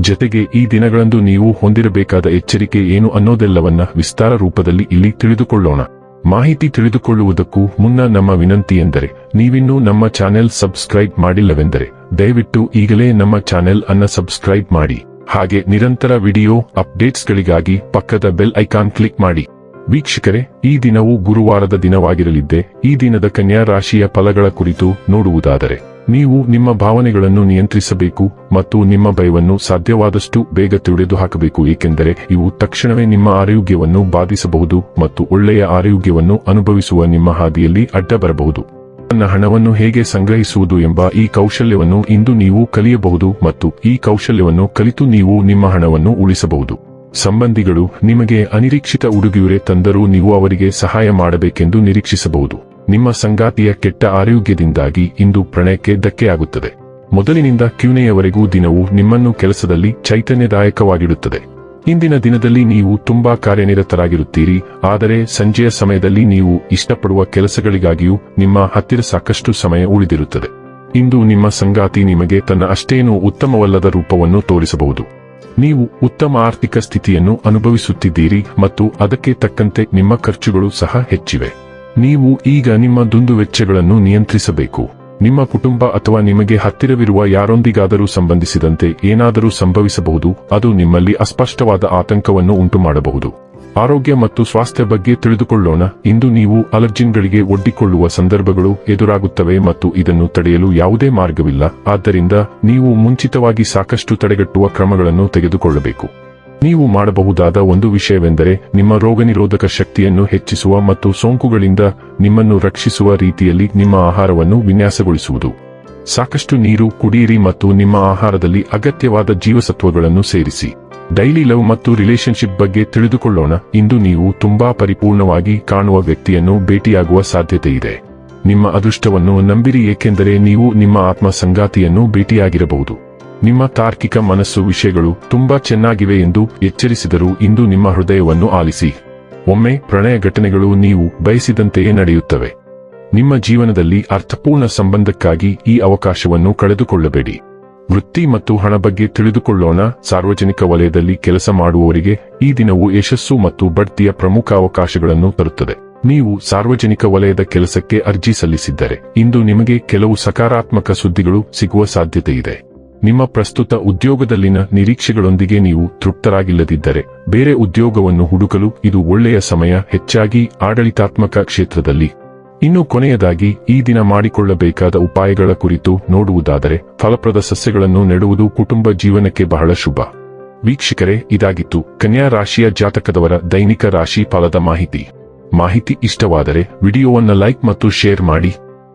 ಜತೆಗೆ ಈ ದಿನಗಳಂದು ನೀವು ಹೊಂದಿರಬೇಕಾದ ಎಚ್ಚರಿಕೆ ಏನು ಅನ್ನೋದೆಲ್ಲವನ್ನ ವಿಸ್ತಾರ ರೂಪದಲ್ಲಿ ಇಲ್ಲಿ ತಿಳಿದುಕೊಳ್ಳೋಣ. ಮಾಹಿತಿ ತಿಳಿದುಕೊಳ್ಳುವುದಕ್ಕೂ ಮುನ್ನ ನಮ್ಮ ವಿನಂತಿ ಎಂದರೆ, ನೀವಿನ್ನೂ ನಮ್ಮ ಚಾನೆಲ್ ಸಬ್ಸ್ಕ್ರೈಬ್ ಮಾಡಿಲ್ಲವೆಂದರೆ, ದಯವಿಟ್ಟು ಈಗಲೇ ನಮ್ಮ ಚಾನೆಲ್ ಅನ್ನ ಸಬ್ಸ್ಕ್ರೈಬ್ ಮಾಡಿ. ಹಾಗೆ ನಿರಂತರ ವಿಡಿಯೋ ಅಪ್ಡೇಟ್ಸ್ಗಳಿಗಾಗಿ ಪಕ್ಕದ ಬೆಲ್ ಐಕಾನ್ ಕ್ಲಿಕ್ ಮಾಡಿ. ವೀಕ್ಷಕರೇ, ಈ ದಿನವು ಗುರುವಾರದ ದಿನವಾಗಿರಲಿದ್ದೆ, ಈ ದಿನದ ಕನ್ಯಾ ರಾಶಿಯ ಫಲಗಳ ಕುರಿತು ನೋಡುವುದಾದರೆ. ನೀವು ನಿಮ್ಮ ಭಾವನೆಗಳನ್ನು ನಿಯಂತ್ರಿಸಬೇಕು ಮತ್ತು ನಿಮ್ಮ ಭಯವನ್ನು ಸಾಧ್ಯವಾದಷ್ಟು ಬೇಗ ತಿಳಿದು ಹಾಕಬೇಕು ಏಕೆಂದರೆ ಇವು ತಕ್ಷಣವೇ ನಿಮ್ಮ ಆರೋಗ್ಯವನ್ನು ಬಾಧಿಸಬಹುದು ಮತ್ತು ಒಳ್ಳೆಯ ಆರೋಗ್ಯವನ್ನು ಅನುಭವಿಸುವ ನಿಮ್ಮ ಹಾದಿಯಲ್ಲಿ ಅಡ್ಡ ಬರಬಹುದು ನನ್ನ ಹಣವನ್ನು ಹೇಗೆ ಸಂಗ್ರಹಿಸುವುದು ಎಂಬ ಈ ಕೌಶಲ್ಯವನ್ನು ಇಂದು ನೀವು ಕಲಿಯಬಹುದು ಮತ್ತು ಈ ಕೌಶಲ್ಯವನ್ನು ಕಲಿತು ನೀವು ನಿಮ್ಮ ಹಣವನ್ನು ಉಳಿಸಬಹುದು. ಸಂಬಂಧಿಗಳು ನಿಮಗೆ ಅನಿರೀಕ್ಷಿತ ಉಡುಗೆಯುರೆ ತಂದರೂ ನೀವು ಅವರಿಗೆ ಸಹಾಯ ಮಾಡಬೇಕೆಂದು ನಿರೀಕ್ಷಿಸಬಹುದು. ನಿಮ್ಮ ಸಂಗಾತಿಯ ಕೆಟ್ಟ ಆರೋಗ್ಯದಿಂದಾಗಿ ಇಂದು ಪ್ರಣಯಕ್ಕೆ ಧಕ್ಕೆಯಾಗುತ್ತದೆ ಮೊದಲಿನಿಂದ ಕ್ಯೂನೆಯವರೆಗೂ ದಿನವು ನಿಮ್ಮನ್ನು ಕೆಲಸದಲ್ಲಿ ಚೈತನ್ಯದಾಯಕವಾಗಿಡುತ್ತದೆ. ಇಂದಿನ ದಿನದಲ್ಲಿ ನೀವು ತುಂಬಾ ಕಾರ್ಯನಿರತರಾಗಿರುತ್ತೀರಿ, ಆದರೆ ಸಂಜೆಯ ಸಮಯದಲ್ಲಿ ನೀವು ಇಷ್ಟಪಡುವ ಕೆಲಸಗಳಿಗಾಗಿಯೂ ನಿಮ್ಮ ಹತ್ತಿರ ಸಾಕಷ್ಟು ಸಮಯ ಉಳಿದಿರುತ್ತದೆ. ಇಂದು ನಿಮ್ಮ ಸಂಗಾತಿ ನಿಮಗೆ ತನ್ನ ಅಷ್ಟೇನೂ ಉತ್ತಮವಲ್ಲದ ರೂಪವನ್ನು ತೋರಿಸಬಹುದು. ನೀವು ಉತ್ತಮ ಆರ್ಥಿಕ ಸ್ಥಿತಿಯನ್ನು ಅನುಭವಿಸುತ್ತಿದ್ದೀರಿ ಮತ್ತು ಅದಕ್ಕೆ ತಕ್ಕಂತೆ ನಿಮ್ಮ ಖರ್ಚುಗಳು ಸಹ ಹೆಚ್ಚಿವೆ. ನೀವು ಈಗ ನಿಮ್ಮ ದುಂದುವೆಚ್ಚಗಳನ್ನು ನಿಯಂತ್ರಿಸಬೇಕು. ನಿಮ್ಮ ಕುಟುಂಬ ಅಥವಾ ನಿಮಗೆ ಹತ್ತಿರವಿರುವ ಯಾರೊಂದಿಗಾದರೂ ಸಂಬಂಧಿಸಿದಂತೆ ಏನಾದರೂ ಸಂಭವಿಸಬಹುದು, ಅದು ನಿಮ್ಮಲ್ಲಿ ಅಸ್ಪಷ್ಟವಾದ ಆತಂಕವನ್ನು ಉಂಟುಮಾಡಬಹುದು. ಆರೋಗ್ಯ ಮತ್ತು ಸ್ವಾಸ್ಥ್ಯ ಬಗ್ಗೆ ತಿಳಿದುಕೊಳ್ಳೋಣ. ಇಂದು ನೀವು ಅಲರ್ಜಿನ್ಗಳಿಗೆ ಒಡ್ಡಿಕೊಳ್ಳುವ ಸಂದರ್ಭಗಳು ಎದುರಾಗುತ್ತವೆ ಮತ್ತು ಇದನ್ನು ತಡೆಯಲು ಯಾವುದೇ ಮಾರ್ಗವಿಲ್ಲ. ಆದ್ದರಿಂದ ನೀವು ಮುಂಚಿತವಾಗಿ ಸಾಕಷ್ಟು ತಡೆಗಟ್ಟುವ ಕ್ರಮಗಳನ್ನು ತೆಗೆದುಕೊಳ್ಳಬೇಕು. ನೀವು ಮಾಡಬಹುದಾದ ಒಂದು ವಿಷಯವೆಂದರೆ ನಿಮ್ಮ ರೋಗನಿರೋಧಕ ಶಕ್ತಿಯನ್ನು ಹೆಚ್ಚಿಸುವ ಮತ್ತು ಸೋಂಕುಗಳಿಂದ ನಿಮ್ಮನ್ನು ರಕ್ಷಿಸುವ ರೀತಿಯಲ್ಲಿ ನಿಮ್ಮ ಆಹಾರವನ್ನು ವಿನ್ಯಾಸಗೊಳಿಸುವುದು. ಸಾಕಷ್ಟು ನೀರು ಕುಡಿಯಿರಿ ಮತ್ತು ನಿಮ್ಮ ಆಹಾರದಲ್ಲಿ ಅಗತ್ಯವಾದ ಜೀವಸತ್ವಗಳನ್ನು ಸೇರಿಸಿ. ಡೈಲಿ ಲವ್ ಮತ್ತು ರಿಲೇಶನ್ಶಿಪ್ ಬಗ್ಗೆ ತಿಳಿದುಕೊಳ್ಳೋಣ. ಇಂದು ನೀವು ತುಂಬಾ ಪರಿಪೂರ್ಣವಾಗಿ ಕಾಣುವ ವ್ಯಕ್ತಿಯನ್ನು ಭೇಟಿಯಾಗುವ ಸಾಧ್ಯತೆ ಇದೆ ನಿಮ್ಮ ಅದೃಷ್ಟವನ್ನು ನಂಬಿರಿ ಏಕೆಂದರೆ ನೀವು ನಿಮ್ಮ ಆತ್ಮ ಸಂಗಾತಿಯನ್ನು ಭೇಟಿಯಾಗಿರಬಹುದು. ನಿಮ್ಮ ತಾರ್ಕಿಕ ಮನಸ್ಸು ವಿಷಯಗಳು ತುಂಬಾ ಚೆನ್ನಾಗಿವೆ ಎಂದು ಎಚ್ಚರಿಸಿದರು ಇಂದು ನಿಮ್ಮ ಹೃದಯವನ್ನು ಆಲಿಸಿ. ಒಮ್ಮೆ ಪ್ರಣಯ ಘಟನೆಗಳು ನೀವು ಬಯಸಿದಂತೆಯೇ ನಡೆಯುತ್ತವೆ. ನಿಮ್ಮ ಜೀವನದಲ್ಲಿ ಅರ್ಥಪೂರ್ಣ ಸಂಬಂಧಕ್ಕಾಗಿ ಈ ಅವಕಾಶವನ್ನು ಕಳೆದುಕೊಳ್ಳಬೇಡಿ. ವೃತ್ತಿ ಮತ್ತು ಹಣ ಬಗ್ಗೆ ತಿಳಿದುಕೊಳ್ಳೋಣ. ಸಾರ್ವಜನಿಕ ವಲಯದಲ್ಲಿ ಕೆಲಸ ಮಾಡುವವರಿಗೆ ಈ ದಿನವು ಯಶಸ್ಸು ಮತ್ತು ಬಡ್ತಿಯ ಪ್ರಮುಖ ಅವಕಾಶಗಳನ್ನು ತರುತ್ತದೆ. ನೀವು ಸಾರ್ವಜನಿಕ ವಲಯದ ಕೆಲಸಕ್ಕೆ ಅರ್ಜಿ ಸಲ್ಲಿಸಿದ್ದರೆ ಇಂದು ನಿಮಗೆ ಕೆಲವು ಸಕಾರಾತ್ಮಕ ಸುದ್ದಿಗಳು ಸಿಗುವ ಸಾಧ್ಯತೆ ಇದೆ ನಿಮ್ಮ ಪ್ರಸ್ತುತ ಉದ್ಯೋಗದಲ್ಲಿನ ನಿರೀಕ್ಷೆಗಳೊಂದಿಗೆ ನೀವು ತೃಪ್ತರಾಗಿಲ್ಲದಿದ್ದರೆ ಬೇರೆ ಉದ್ಯೋಗವನ್ನು ಹುಡುಕಲು ಇದು ಒಳ್ಳೆಯ ಸಮಯ ಹೆಚ್ಚಾಗಿ ಆಡಳಿತಾತ್ಮಕ ಕ್ಷೇತ್ರದಲ್ಲಿ. ಇನ್ನು ಕೊನೆಯದಾಗಿ, ಈ ದಿನ ಮಾಡಿಕೊಳ್ಳಬೇಕಾದ ಉಪಾಯಗಳ ಕುರಿತು ನೋಡುವುದಾದರೆ, ಫಲಪ್ರದ ಸಸ್ಯಗಳನ್ನು ನೆಡುವುದು ಕುಟುಂಬ ಜೀವನಕ್ಕೆ ಬಹಳ ಶುಭ. ವೀಕ್ಷಕರೇ, ಇದಾಗಿತ್ತು ಕನ್ಯಾ ರಾಶಿಯ ಜಾತಕದವರ ದೈನಿಕ ರಾಶಿ ಫಲದ ಮಾಹಿತಿ. ಮಾಹಿತಿ ಇಷ್ಟವಾದರೆ, ವಿಡಿಯೋವನ್ನು ಲೈಕ್ ಮತ್ತು ಶೇರ್ ಮಾಡಿ.